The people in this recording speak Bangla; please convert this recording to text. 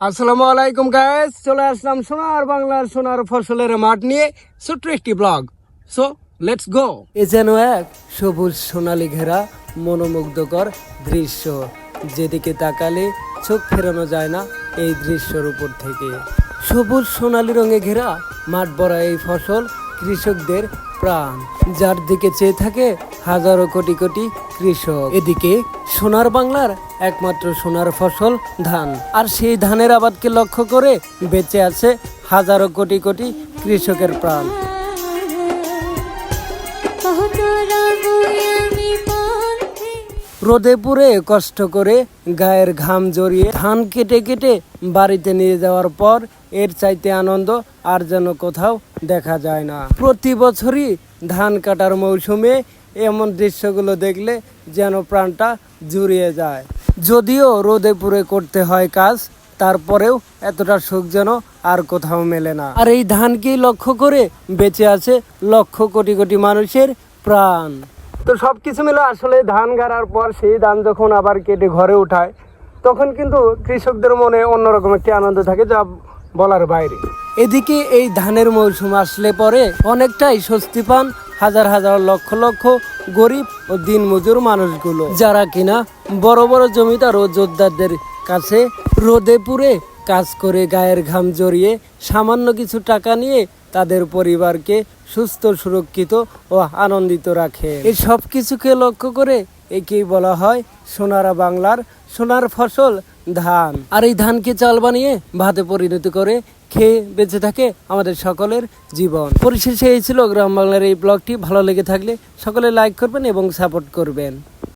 আসসালামু আলাইকুম গাইস চলে আসলাম সোনার বাংলার সোনার ফসলের মাঠ নিয়ে ছোট্ট একটি ব্লগ সো লেটস গো এ যেন এক সবুজ সোনালি ঘেরা, মনোমুগ্ধকর দৃশ্য। যেদিকে তাকালে চোখ ফেরানো যায় না এই দৃশ্যর উপর থেকে। সবুজ সোনালি রঙে ঘেরা মাঠ ভরা এই ফসল কৃষকদের প্রাণ। যার দিকে চেয়ে থাকে হাজারো কোটি কোটি কৃষক। এদিকে সোনার বাংলার একমাত্র সোনার ফসল, ধান। আর সেই ধানের আবাদকে লক্ষ্য করে বেঁচে আছে হাজারো কোটি কোটি কৃষকের প্রাণ। রোদে পুড়ে কষ্ট করে গায়ের ঘাম জড়িয়ে ধান কেটে কেটে বাড়িতে নিয়ে যাওয়ার পর এর চাইতে আনন্দ আর যেন কোথাও দেখা যায় না। প্রতি বছরই ধান কাটার মৌসুমে এমন দৃশ্যগুলো দেখলে যেন প্রাণটা জুড়িয়ে যায়। যদিও রোদে পুড়ে করতে হয় কাজ, তারপরেও এতটা সুখ যেন আর কোথাও মেলে না। আর এই ধানকেই লক্ষ্য করে বেঁচে আছে লক্ষ কোটি কোটি মানুষের প্রাণ? তো সব কিছু মিলে আসলে ধান গাড়ার পর সেই ধান যখন আবার কেটে ঘরে উঠায়, তখন কিন্তু কৃষকদের মনে অন্যরকম একটি আনন্দ থাকে যা বলার বাইরে। এদিকে এই ধানের মৌসুম আসলে পরে অনেকটাই স্বস্তি পান হাজার হাজার লক্ষ লক্ষ গরিব ও দিনমজুর মানুষগুলো, যারা কিনা বড় বড় জমিদার ও যোদ্ধাদের কাছে রোদে পুড়ে কাজ করে গায়ের ঘাম জড়িয়ে সামান্য কিছু টাকা নিয়ে তাদের পরিবারকে সুস্থ, সুরক্ষিত ও আনন্দিত রাখে। এই সব কিছুকে লক্ষ্য করে একেই বলা হয় সোনারা বাংলার সোনার ফসল ধান। আর এই ধানকে চাল বানিয়ে ভাতে পরিণত করে খেয়ে বেঁচে থাকে আমাদের সকলের জীবন। পরিশেষে এই ছিল গ্রাম বাংলার এই ব্লগটি। ভালো লেগে থাকলে সকলে লাইক করবেন এবং সাপোর্ট করবেন।